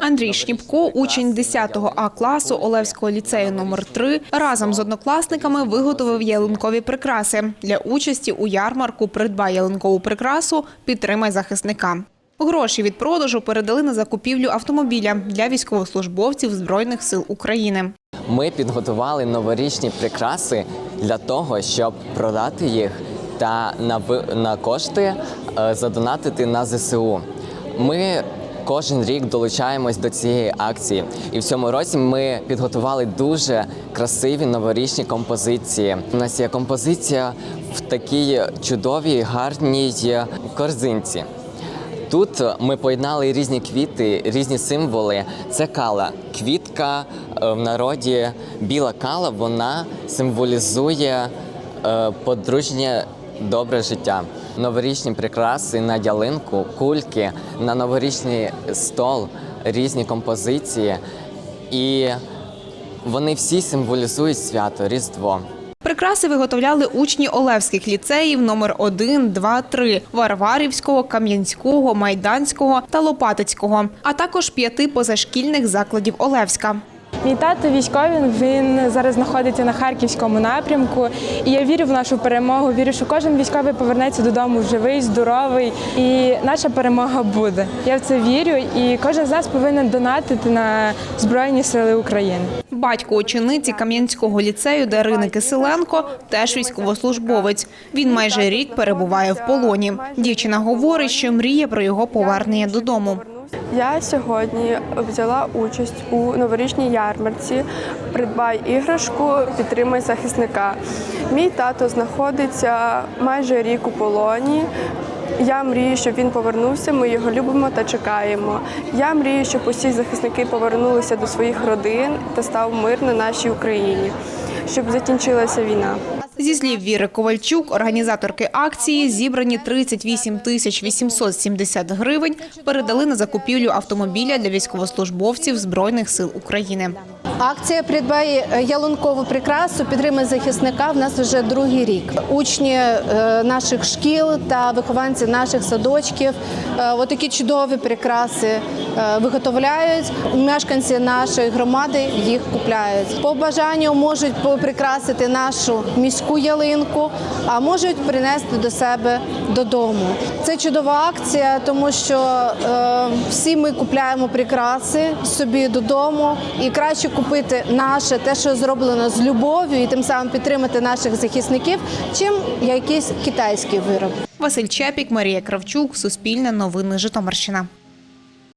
Андрій Шніпко, учень 10 А класу Олевського ліцею номер 3 разом з однокласниками виготовив ялинкові прикраси для участі у ярмарку Придбай ялинкову прикрасу, підтримай захисника. Гроші від продажу передали на закупівлю автомобіля для військовослужбовців Збройних сил України. Ми підготували новорічні прикраси для того, щоб продати їх та на, кошти е, задонатити на ЗСУ. Ми кожен рік долучаємось до цієї акції, і в цьому році ми підготували дуже красиві новорічні композиції. У нас є композиція в такій чудовій гарній корзинці. Тут ми поєднали різні квіти, різні символи. Це кала. Квітка е, в народі біла кала, вона символізує е, подружнє добре життя. Новорічні прикраси на ялинку, кульки, на новорічний стол, різні композиції. І вони всі символізують свято, Різдво. Прикраси виготовляли учні Олевських ліцеїв номер 1, 2, 3, Варварівського, Кам'янського, Майданського та Лопатицького, а також п'яти позашкільних закладів Олевська. Мій тато військовий, він зараз знаходиться на харківському напрямку. І я вірю в нашу перемогу. Вірю, що кожен військовий повернеться додому живий, здоровий, і наша перемога буде. Я в це вірю, і кожен з нас повинен донатити на Збройні Сили України. Батько учениці Кам'янського ліцею Дарини Киселенко теж військовослужбовець. Він майже рік перебуває в полоні. Дівчина говорить, що мріє про його повернення додому. Я сьогодні взяла участь у новорічній ярмарці Придбай іграшку, підтримай захисника. Мій тато знаходиться майже рік у полоні. Я мрію, щоб він повернувся. Ми його любимо та чекаємо. Я мрію, щоб усі захисники повернулися до своїх родин та став мир на нашій Україні, щоб закінчилася війна. Зі слів Віри Ковальчук, організаторки акції, зібрані 38 тисяч 870 гривень передали на закупівлю автомобіля для військовослужбовців Збройних сил України. Акція «Придбай ялинкову прикрасу підтримай захисника. В нас вже другий рік. Учні е, наших шкіл та вихованці наших садочків е, отакі чудові прикраси е, виготовляють. Мешканці нашої громади їх купляють. По бажанню можуть прикрасити нашу міську ялинку, а можуть принести до себе додому. Це чудова акція, тому що е, всі ми купляємо прикраси собі додому, і краще купити наше, те, що зроблено з любов'ю, і тим самим підтримати наших захисників, чим якийсь китайський вироб. Василь Чепік, Марія Кравчук, Суспільне новини Житомирщина.